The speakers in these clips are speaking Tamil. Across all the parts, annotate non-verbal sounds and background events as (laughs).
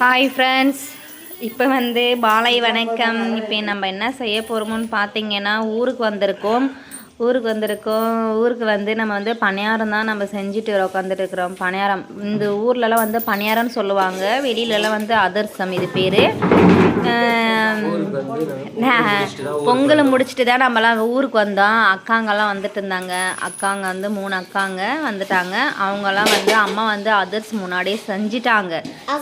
ஹாய் ஃப்ரெண்ட்ஸ் இப்போ வந்து பாலை வணக்கம். இப்போ நம்ம என்ன செய்ய போகிறோமோன்னு பார்த்தீங்கன்னா ஊருக்கு வந்திருக்கோம். ஊருக்கு வந்திருக்கோம். ஊருக்கு வந்து நம்ம வந்து பணியாரம் தான் நம்ம செஞ்சுட்டு உட்காந்துட்டு இருக்கிறோம் பணியாரம். இந்த ஊர்லலாம் வந்து பணியாரம்னு சொல்லுவாங்க. வெளியிலலாம் வந்து அதர்சம் இது பேர். பொங்கலை முடிச்சுட்டு தான் நம்மலாம் ஊருக்கு வந்தோம். அக்காங்கெல்லாம் வந்துட்டு இருந்தாங்க. அக்காங்க வந்து மூணு அக்காங்க வந்துட்டாங்க. அவங்கெல்லாம் வந்து அம்மா வந்து அதர்ஸ் முன்னாடியே செஞ்சிட்டாங்க.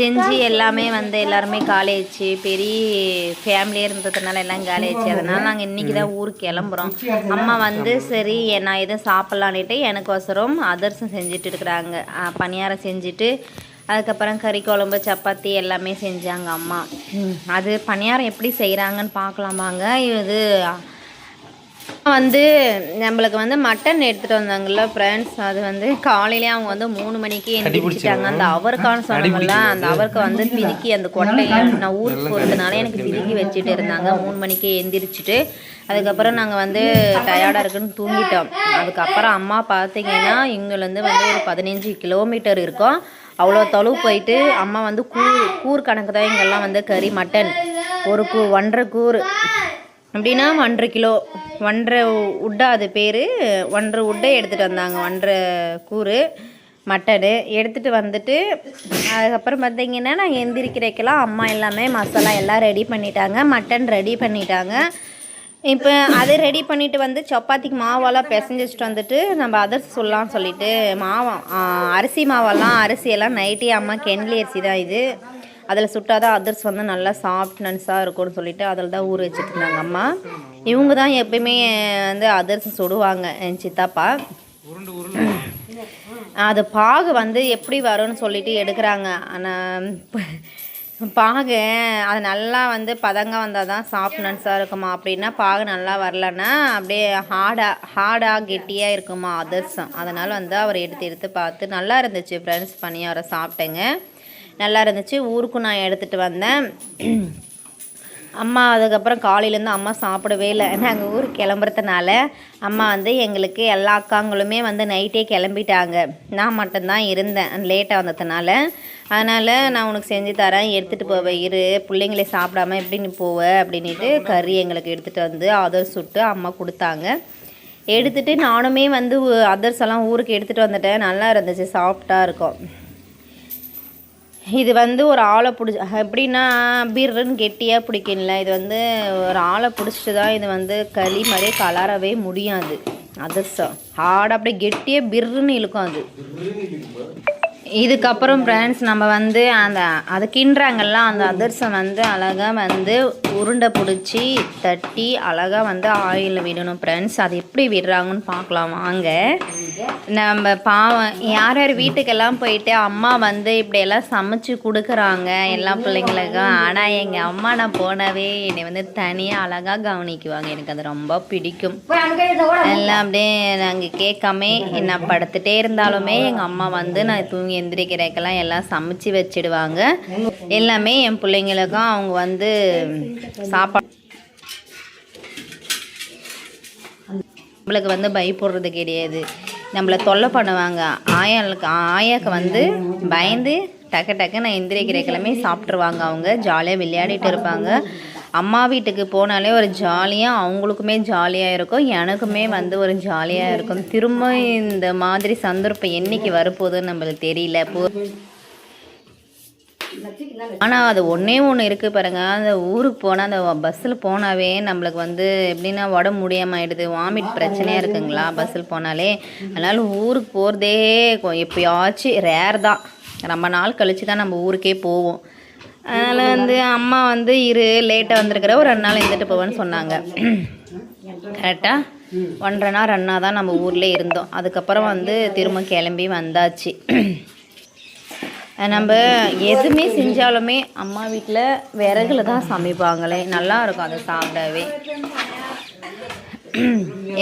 செஞ்சு எல்லாமே வந்து எல்லாருமே காலேஜ் பெரிய ஃபேமிலியாக இருந்ததுனால எல்லாம் காலேஜ் அதனால் நாங்கள் இன்றைக்கி தான் ஊருக்கு கிளம்புறோம். அம்மா வந்து சரி நான் எதுவும் சாப்பிட்லான்ட்டு எனக்கோசரம் அதர்ஸும் செஞ்சுட்டு இருக்கிறாங்க. பணியாரம் செஞ்சுட்டு அதுக்கப்புறம் கறி குழம்பு சப்பாத்தி எல்லாமே செஞ்சாங்க அம்மா. அது பணியாரம் எப்படி செய்கிறாங்கன்னு பார்க்கலாமாங்க. இது வந்து நம்மளுக்கு வந்து மட்டன் எடுத்துகிட்டு வந்தாங்கல்ல ஃப்ரெண்ட்ஸ் அது வந்து காலையிலே அவங்க வந்து மூணு மணிக்கு எந்திரிச்சிட்டாங்க. அந்த அவருக்கான சொன்னோம்ல அந்த அவருக்கு வந்து பிதுக்கி அந்த கொட்டையை நான் ஊருக்கு போகிறதுனால எனக்கு பிதுக்கி வச்சுட்டு இருந்தாங்க. மூணு மணிக்கு எந்திரிச்சிட்டு அதுக்கப்புறம் நாங்கள் வந்து டயர்டாக இருக்குன்னு தூங்கிட்டோம். அதுக்கப்புறம் அம்மா பார்த்தீங்கன்னா இங்கேருந்து வந்து ஒரு பதினஞ்சு கிலோமீட்டர் இருக்கும். அவ்வளோ தொலைவு போயிட்டு அம்மா வந்து கூர் கூர் கணக்கு தான் இங்கெல்லாம் வந்து கறி மட்டன் ஒரு கூ ஒன்றரை கூர் அப்படின்னா ஒன்றரை கிலோ ஒன்றரை உட்டா அது பேர். ஒன்றரை உட்டை எடுத்துகிட்டு வந்தாங்க ஒன்றரை கூறு மட்டனு. எடுத்துகிட்டு வந்துட்டு அதுக்கப்புறம் பார்த்திங்கன்னா நாங்கள் எந்திரிக்கிறக்கெல்லாம் அம்மா எல்லாமே மசாலா எல்லாம் ரெடி பண்ணிட்டாங்க மட்டன் ரெடி பண்ணிட்டாங்க. இப்போ அதை ரெடி பண்ணிவிட்டு வந்து சப்பாத்திக்கு மாவெல்லாம் பிசைஞ்சு வச்சுட்டு வந்துட்டு நம்ம அதர்ஸ் சொல்லலாம் சொல்லிட்டு மாவம் அரிசி மாவெல்லாம் அரிசியெல்லாம் நைட்டே அம்மா கெண்லி அரிசி தான் இது. அதில் சுட்டாதான் அதர்ஸ் வந்து நல்லா சாஃப்ட் நன்ஸாக இருக்கும்னு சொல்லிட்டு அதில் தான் ஊற வச்சுட்டு இருந்தாங்க அம்மா. இவங்க தான் எப்பயுமே வந்து அதர்ஸ் சுடுவாங்க என் சித்தாப்பா. அது பாகு வந்து எப்படி வரும்னு சொல்லிட்டு எடுக்கிறாங்க. ஆனால் பாகு அது நல்லா வந்து பதங்க வந்தால் தான் சாஃப்ட் நன்ஸாக இருக்குமா? அப்படின்னா பாகு நல்லா வரலன்னா அப்படியே ஹார்டாக ஹார்டாக கெட்டியாக இருக்குமா அதர்ஸும் அதனால் வந்து அவர் எடுத்து எடுத்து பார்த்து நல்லா இருந்துச்சு ஃப்ரெண்ட்ஸ் பணியாரம் சாப்பிட்டேங்க. நல்லா இருந்துச்சு ஊருக்கும் நான் எடுத்துகிட்டு வந்தேன். அம்மா அதுக்கப்புறம் காலையிலேருந்து அம்மா சாப்பிடவே இல்லை. நாங்கள் ஊருக்கு கிளம்புறதுனால அம்மா வந்து எங்களுக்கு எல்லா அக்காங்களுமே வந்து நைட்டே கிளம்பிட்டாங்க. நான் மட்டும்தான் இருந்தேன். லேட்டாக வந்ததுனால. அதனால் நான் உனக்கு செஞ்சு தரேன். எடுத்துகிட்டு போவேன் இரு. பிள்ளைங்களே சாப்பிடாம எப்படி நீ போவ அப்படின்ட்டு கறி எங்களுக்கு எடுத்துகிட்டு வந்து அதர் சுட்டு அம்மா கொடுத்தாங்க. எடுத்துகிட்டு நானுமே வந்து அதர்ஸ் எல்லாம் ஊருக்கு எடுத்துகிட்டு வந்துட்டேன். நல்லா இருந்துச்சு. சாஃப்டாக இருக்கும். இது வந்து ஒரு ஆளை பிடிச்சி எப்படின்னா பீர்ன்னு கெட்டியாக பிடிக்கல இது வந்து ஒரு ஆளை பிடிச்சிட்டு தான் இது வந்து களி மாதிரியே கலரவே முடியாது. அதிர்ஷ்டம் ஹார்டாக அப்படியே கெட்டியாக பிர்ருன்னு இழுக்கும் அது. இதுக்கப்புறம் ஃப்ரெண்ட்ஸ் நம்ம வந்து அந்த அது கிண்டுறாங்கல்ல அந்த அதிர்சம் வந்து அழகாக வந்து உருண்டை பிடிச்சி தட்டி அழகாக வந்து ஆயிலில் விடணும் ஃப்ரெண்ட்ஸ் அது எப்படி விடுறாங்கன்னு பார்க்கலாம் வாங்க. நம்ம பாவம் யார் யார் வீட்டுக்கெல்லாம் போயிட்டு அம்மா வந்து இப்படியெல்லாம் சமைச்சு கொடுக்குறாங்க எல்லா பிள்ளைங்களுக்கும். ஆனால் எங்கள் அம்மா நான் போனவே என்னை வந்து தனியாக அழகாக கவனிக்குவாங்க. எனக்கு அது ரொம்ப பிடிக்கும். எல்லாம் அப்படியே நாங்கள் கேட்காம நான் படுத்துகிட்டே இருந்தாலுமே எங்கள் அம்மா வந்து நான் தூங்கி எந்திரிக்கிறதுக்கெல்லாம் எல்லாம் சமைச்சு வச்சிடுவாங்க. எல்லாமே என் பிள்ளைங்களுக்கும் அவங்க வந்து சாப்பாடு நம்மளுக்கு வந்து பயப்படுறது கிடையாது. நம்மளை தொல்லை பண்ணுவாங்க. ஆயாளுக்கு ஆயாக்கு வந்து பயந்து டக்கு டக்கு நான் எந்திரிக்கிறக்கிழமே சாப்பிட்ருவாங்க அவங்க. ஜாலியாக விளையாடிட்டு இருப்பாங்க. அம்மா வீட்டுக்கு போனாலே ஒரு ஜாலியாக அவங்களுக்குமே ஜாலியாக இருக்கும். எனக்குமே வந்து ஒரு ஜாலியாக இருக்கும். திரும்ப இந்த மாதிரி சந்தர்ப்பம் என்னைக்கு வரப்போகுதுன்னு நம்மளுக்கு தெரியல. போ ஆனால் அது ஒன்றே ஒன்று இருக்குது பாருங்கள் அந்த ஊருக்கு போனால் அந்த பஸ்ஸில் போனாவே நம்மளுக்கு வந்து எப்படின்னா உடம்பு முடியாமல் ஆகிடுது வாமிட் பிரச்சனையாக இருக்குங்களா பஸ்ஸில் போனாலே. அதனால் ஊருக்கு போகிறதே எப்பயாச்சும் ரேர் தான். ரொம்ப நாள் கழித்து தான் நம்ம ஊருக்கே போவோம். அதனால் வந்து அம்மா வந்து இரு லேட்டாக வந்திருக்கிற ஒரு ரெண்டு நாள் இருந்துட்டு போவேன்னு சொன்னாங்க. கரெக்டாக ஒன்றரை நாள் ரெண்டு நாள் தான் நம்ம ஊரில் இருந்தோம். அதுக்கப்புறம் வந்து திரும்ப கிளம்பி வந்தாச்சு. நம்ம எதுவுமே செஞ்சாலுமே அம்மா வீட்டில் விறகுல தான் சமைப்பாங்களே. நல்லா இருக்கும் அதை சாப்பிடவே.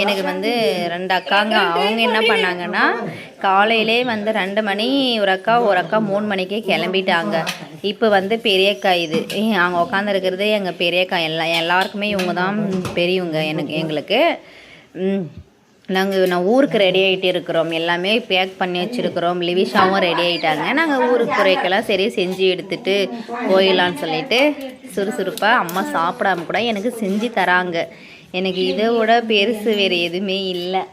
எனக்கு வந்து ரெண்டு அக்காங்க. அவங்க என்ன பண்ணாங்கன்னா காலையிலே வந்து ரெண்டு மணி ஒரு அக்கா ஒரு அக்கா மூணு மணிக்கே கிளம்பிட்டாங்க. இப்போ வந்து பெரியக்கா இது. அவங்க உட்காந்துருக்கிறது எங்கள் பெரியக்கா. எல்லா எல்லாருக்குமே இவங்க தான் பெரியவங்க எனக்கு எங்களுக்கு. நாங்கள் நான் ஊருக்கு ரெடி ஆகிட்டு இருக்கிறோம். எல்லாமே பேக் பண்ணி வச்சுருக்கிறோம். லிவிஷாவும் ரெடி ஆகிட்டாங்க நாங்கள் ஊருக்கு குறைக்கெல்லாம் சரி செஞ்சு எடுத்துட்டு போயிடலான்னு சொல்லிட்டு சுறுசுறுப்பாக அம்மா சாப்பிடாம கூட எனக்கு செஞ்சு தராங்க. எனக்கு இதை விட பெருசு வேறு எதுவுமே இல்லை.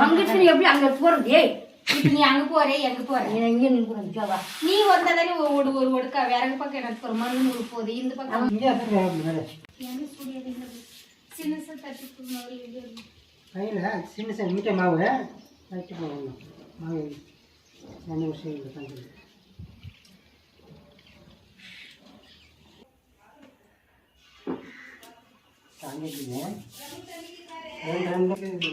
அங்கிட்டு நீ எப்படி அங்க போறது? ஏய் இப்ப நீ அங்க போறே எங்க போற? எங்க நீ கூட நிக்காதா நீ வந்ததானே ஒரு ஒரு ஒரு ஒடுக்கா விறகு பக்கம் எனக்கு ஒரு மருந்து ஒரு போகுது இந்த பக்கம். என்ன சுடியது சின்ன சின்ன தட்டி கையில் சின்ன சின்ன மீட்டை மாவு வச்சு போகணும் மாவு தண்ணி ஊசி தண்ணி தண்ணிக்குங்க ரெண்டு ரெண்டு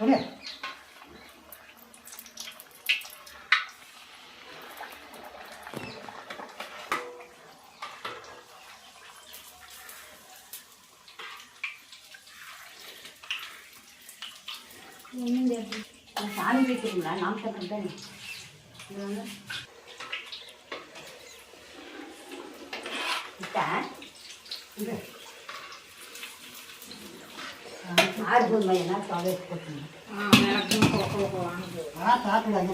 ஓகே சாமி வைக்கிறீங்களா நாம் தப்பு தானே ஆறு போதுமா என்ன சாவே போட்டுங்க ஆ சாப்பிடாங்க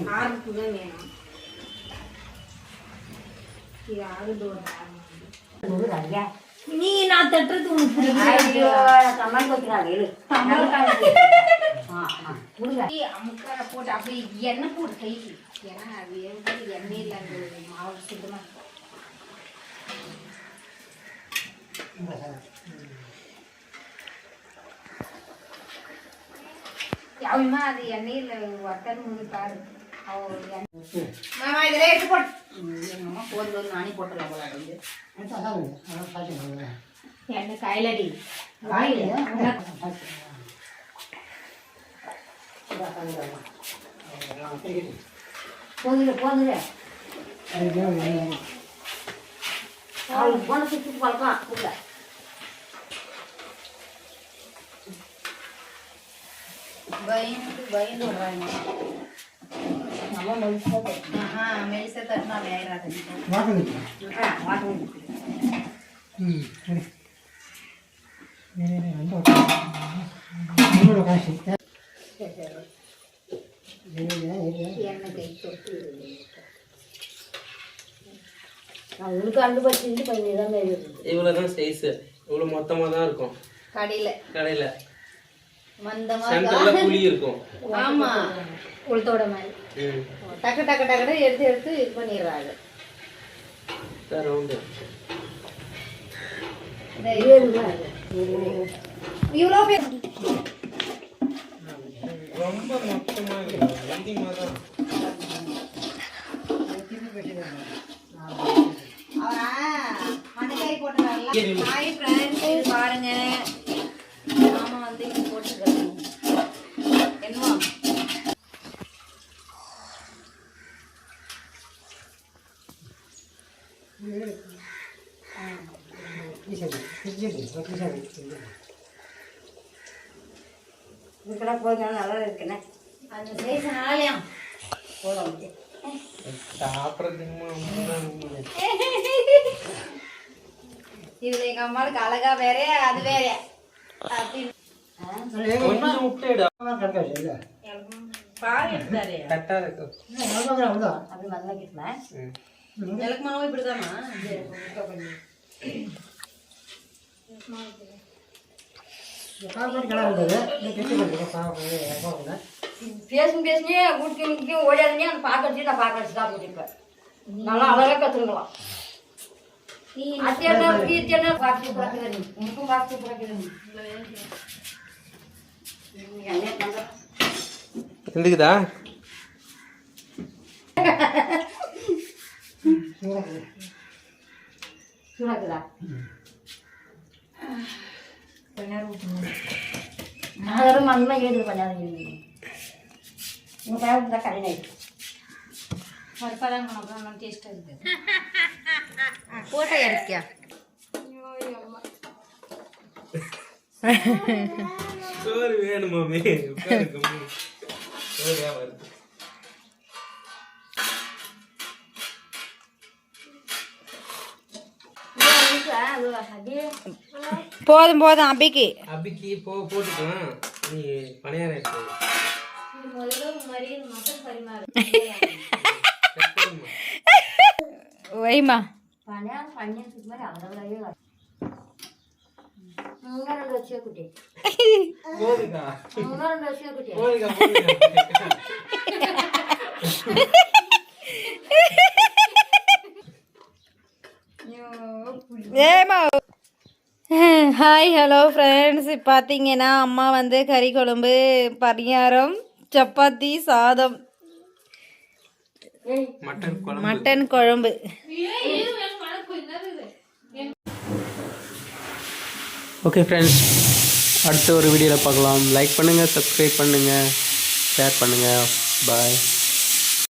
ஐயா நீ நான் தட்டுறது உனக்கு ஐயோ சமாளி அமுக்கார போட்டு அப்படி எண்ணெய் போட்டு கைக்கு ஏன்னா அது எண்ணெயில் அந்த மாவு சுத்தமாக அவமா அது எண்ணெயில் வத்தல் முழு பாரு எண்ணெய் மாமா இதில் எடுத்து போட்டு போது நானே போட்டுடலாம் போல வந்து எண்ணெய் கையிலடி வாயில் போதுங்க போதுங்க அவளுக்கு போன சுற்றி பழக்கம் கொடுங்க பயந்து பயந்து விடுறாங்க நல்லா மெலிசா ஆஹா மெலிசா தட்டினா வேறாது வாங்க ஆ வாட்டும் ம் சரி. உங்களோட காசு அவங்களுக்கு அண்டு பச்சு இருந்து பதினேழு தான் இருக்குது இவ்வளோதான் சைஸு இவ்வளோ மொத்தமாக தான். இருக்கும் கடையில் கடையில் மந்தமா சென்டரில் புளி இருக்கும். ஆமா. உளுத்தோட மாதிரி. டக்கு டக்கு டக்குன்னு எடுத்து எடுத்து இது பண்ணிடுறாங்க. ரவுண்டு இவ்வளோ பேர் ரொம்ப மொத்தமாக அதிகமாக தான். அவரா மண்டைக்காரி போட்டுறாங்கல்ல ஹாய் ஃப்ரெண்ட்ஸ் இது பாருங்க. மாமா வந்து இங்க போட்டுருக்காங்க என்னவா இதுக்கெல்லாம் போதும் நல்லா இருக்குண்ணே. அந்த சைஸ் நாளையா? போதும் இதுல எங்க அம்மாவுக்கு அழகா வேற அது வேற அப்படின்னு கொஞ்சம் விட்டுடு. பேசும் பேசுனே வீட்டுக்கு நிற்கும் ஓடியாதுனே அந்த பார்க்க வச்சு நான் பார்க்க வச்சு தான் போட்டிருப்பேன் நல்லா அழகாக கற்றுக்கலாம் அத்தியான கீர்த்தியான உனக்கும் பிறக்குது எந்துக்குதா சூடாக்குதா? ಆದರೂ ಮಮ್ಮ ಹೇಳಿದ್ರು ಪಲ್ಯ ಊಟ ಊಟ ಕಡಿಮೆ ಆಯಿತು ಹೊರಪದ ನಮ್ಮ ಟೇಸ್ಟ್ ಆಗಿದೆ ಊಟ ಎಡಕ್ಕೆ ಸೋರಿ ಏನು ಮಮ್ಮಿ ಸೋರಿ போதும் போதும் அபிக்கு. அபிக்கு போ போட்டுக்கலாம். நீ பணியாரம் எடுத்து (laughs) வைமா. பணியாரம் பணியாரத்துக்கு மாதிரி (laughs) அவ்வளவு வரும் மூணு ரெண்டு வச்சு குட்டி போதுக்கா மூணு ரெண்டு வச்சு குட்டி போதுக்கா போதுக்கா ஏமா ஹாய் ஹலோ ஃப்ரெண்ட்ஸ் பார்த்தீங்கன்னா அம்மா வந்து கறி குழம்பு பரிகாரம் சப்பாத்தி சாதம். மட்டன் குழம்பு. மட்டன் குழம்பு. ஓகே ஃப்ரெண்ட்ஸ் அடுத்த ஒரு வீடியோவில் பார்க்கலாம். லைக் பண்ணுங்கள் சப்ஸ்கிரைப் பண்ணுங்கள் ஷேர் பண்ணுங்கள் பாய்